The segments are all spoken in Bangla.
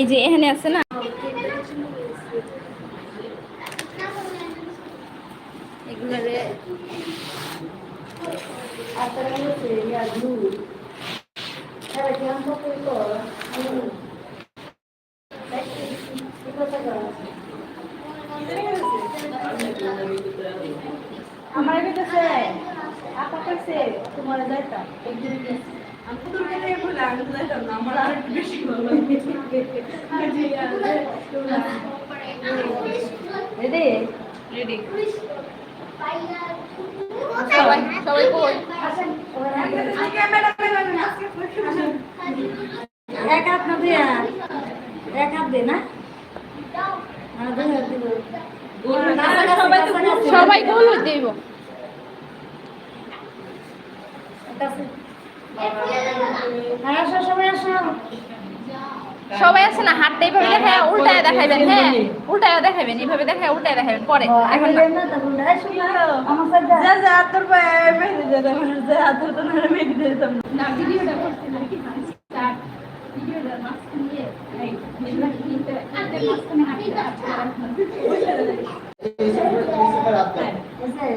এই যে এখানে আছে না? এগুলারে আমার কাছে আপা কাছে তোমার যাইতা। একদিন আমি তোর কাছে বলে আমি তো যাইতাম না আমার আর একটু বেশি ভালো লাগে রেডি রেডি সবাই সবাই কই এক হাত না দিয়া এক হাত দে না আর দুই হাত দিব। সবাই সবাই গোল হইতে হইব আসো সবাই আছে না? হাতটা এইভাবে দেখায় উল্টায় দেখাইবেন হ্যাঁ। উল্টায় দেখাইবেন এইভাবে দেখায় উল্টায় দেখাইবেন পরে। এখন না যা যা তোর পায়ে মেহেদি দিয়ে দাও যা তোর তো না মেহেদি দিয়ে দাও না ভিডিওটা করতে নাকি স্টার্ট ভিডিওটা মাঝখানে নিয়ে এই এগুলা কিনতে আনতে মাঝখানে হাঁটিয়ে হ্যাঁ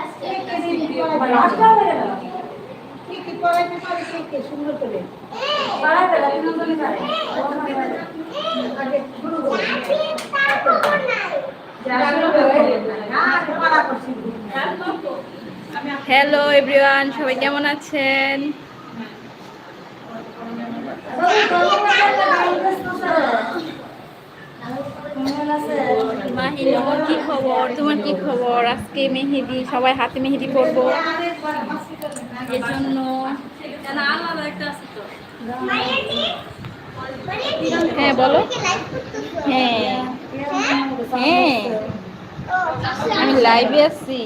হ্যালো এভরিওয়ান সবাই কেমন আছেন? মাহি তোমার কি খবর? তোমার কি খবর? আজকে মেহেদি, সবাই হাতে মেহেদি পরবো। এজন্য হ্যাঁ বলো। হ্যাঁ। হ্যাঁ। আমি লাইভে আছি।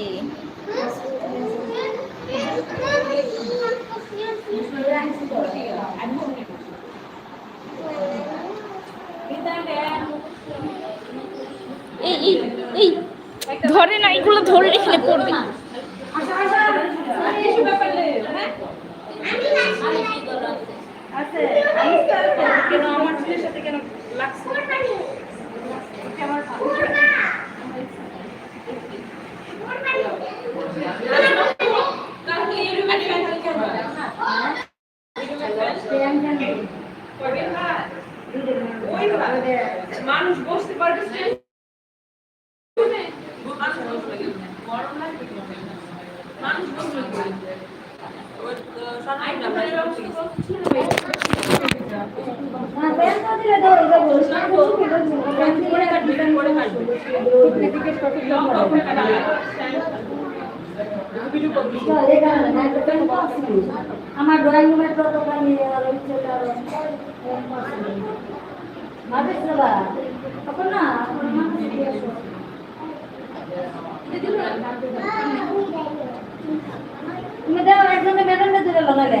এই এই এই ধরে না এগুলো ধরে রেখে পড়বে। আমার আমার ড্রয়িং রুমের প্রোটোকল নিয়ে গেল ভাবিস না বা তখন না আমার মা কাছে দিয়ে আসো। তুমি দাও একজনে ম্যাডামকে দিলে লাগালে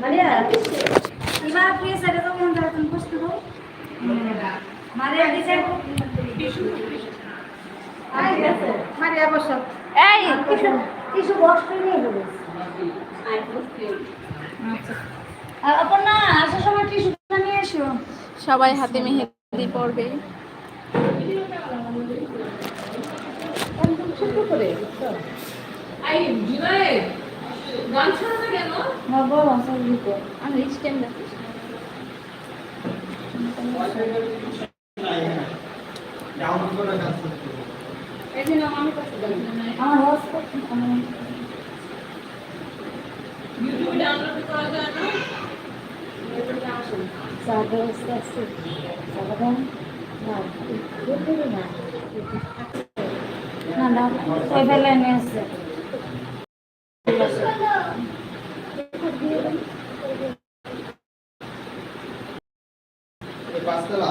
মারিয়া মন মারিয়া দিছে মারিয়া বসো। এই কিছু কিছু বস্ত্র নিয়ে আসার সময় টিস্যুটা নিয়ে এসো। সবাই হাতে মেহেদি পরবে। একদম ছোট করে দিতে আমি স্ট্যান্ড রাখি এই যে নাম আমি ডাউনলোড করা যায় না না না না না ওই বেলায় নিয়ে আসছে পাঁচতলা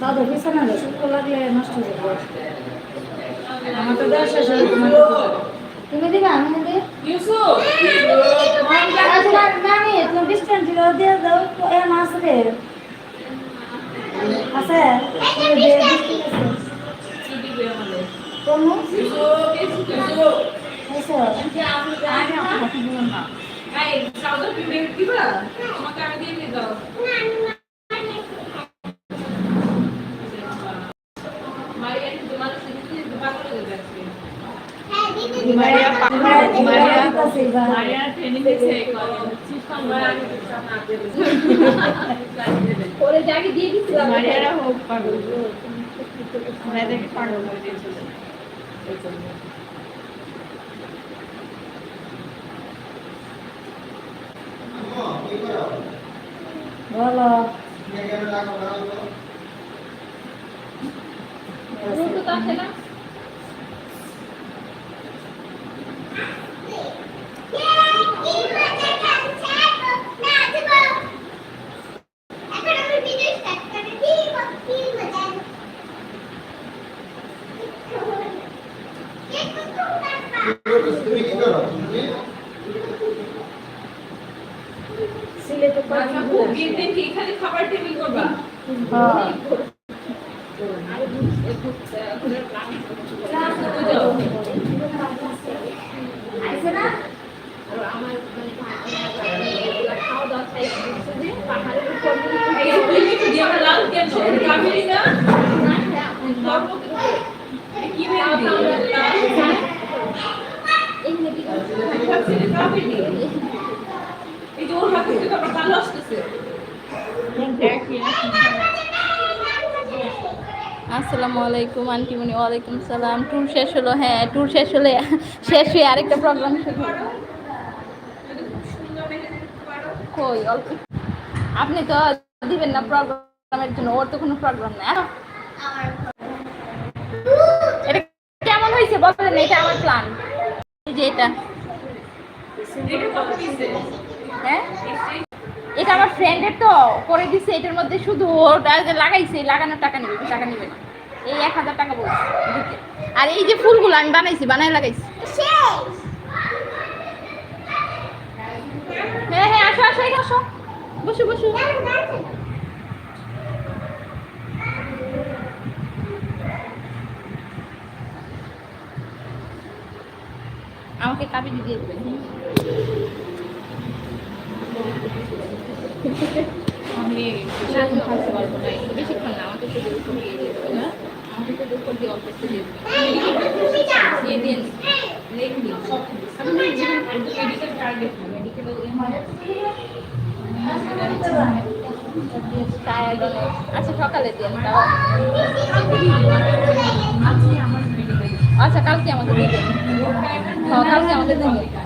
চাদর পিছনে না শুক্র লাগলে নষ্ট হয়ে যাবে আমার তো দেওয়া শেষ হয়ে তুমি দিবা আমি দিই ইউসুফ তুমি ডিস্টেন্স দিও দিয়ে দাও এ মাস রে আছে কোন মারিয়া হয়ে মারিয়া মারিয়া ট্রেনিং দিছে সিস্টেম মারা আগে সামনে আপনি দিয়ে দিছিলাম মারিয়ারা হোক পাগল মেয়েদেরকে পাগল করে দিয়েছিল। আম্মা কি করো বলো। তুমি কেন লাগো লাগো ব্লুটুথ আছে না? সিলেটে আচ্ছা বিয়ের কি এখানে খাবার টেবিল করবা? হ্যাঁ। আইছে না? দিয়ে আমরা লাল কেন? কাবেরি না এই কি মেহেন্দি কাবেরি এই যে ওর হাতে থেকে আবার কালো আসতেছে আসসালামু আলাইকুম আন্টিমনি ওয়ালাইকুম সালাম। ট্যুর শেষ হলো হ্যাঁ ট্যুর শেষ হলে শেষ হয়ে আরেকটা প্রোগ্রাম আপনি তো দিবেন না প্রোগ্রামের জন্য, ওর তো কোনো প্রোগ্রাম নাই। এটা কেমন হয়েছে বলেন এটা আমার প্ল্যান যে এটা। হ্যাঁ? এটা আমার ফ্রেন্ডের তো করে দিছে এটার মধ্যে শুধু ওটা যে লাগাইছে লাগানোর টাকা নেবে টাকা নেবে। না এই এক হাজার টাকা বলছে আর এই যে ফুলগুলো আমি বানাইছি বানাই লাগাইছি। হ্যাঁ হ্যাঁ আসো আসো আসো। বসো বসো। আমাকে কাবিনি দিয়ে দেবেন হুম? আমি বেশিক্ষণ থাকতে পারব না বেশিক্ষণ না আমাকে শুধু উপর দিয়ে দিয়ে দেবে না আমাকে শুধু উপর দিয়ে অল্প একটু দিয়ে দেবে দিয়ে দিন লেখনি সব আমি জীবন মেডিকেল টার্গেট মেডিকেল আচ্ছা সকালে দিন তাও আচ্ছা কালকে আমাদের দিবেন হ্যাঁ কালকে আমাদের দিবেন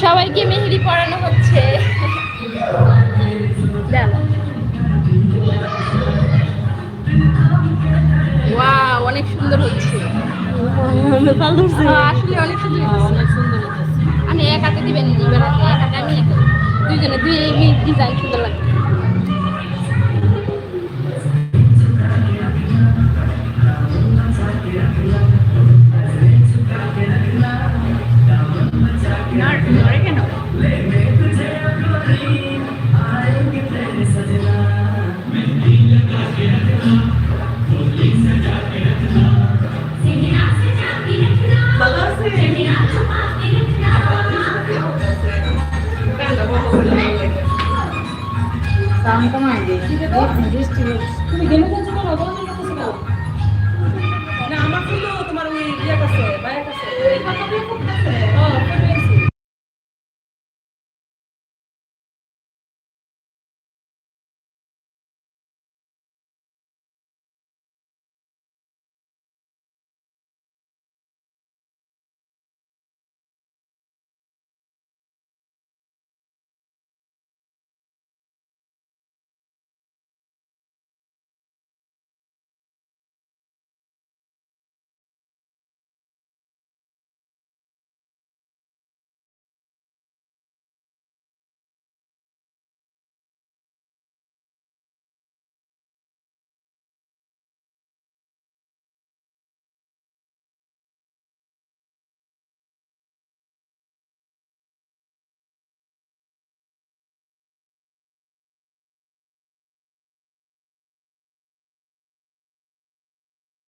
সবাইকে মেহেদি পরানো হচ্ছে। অনেক সুন্দর হচ্ছে। হ্যাঁ, আসলে অনেক সুন্দর অনেক সুন্দর আমি এক হাতে দিবেন এবার এক হাতে আমি দুইজনে দুই ডিজাইন সুন্দর লাগবে দাম কমাই দিই তুমি গেমে যাচ্ছ কেন বন্ধ করতেছো কেন না আমার ফুল তোমার ওই ইয়ে কাছে বাইরে কাছে।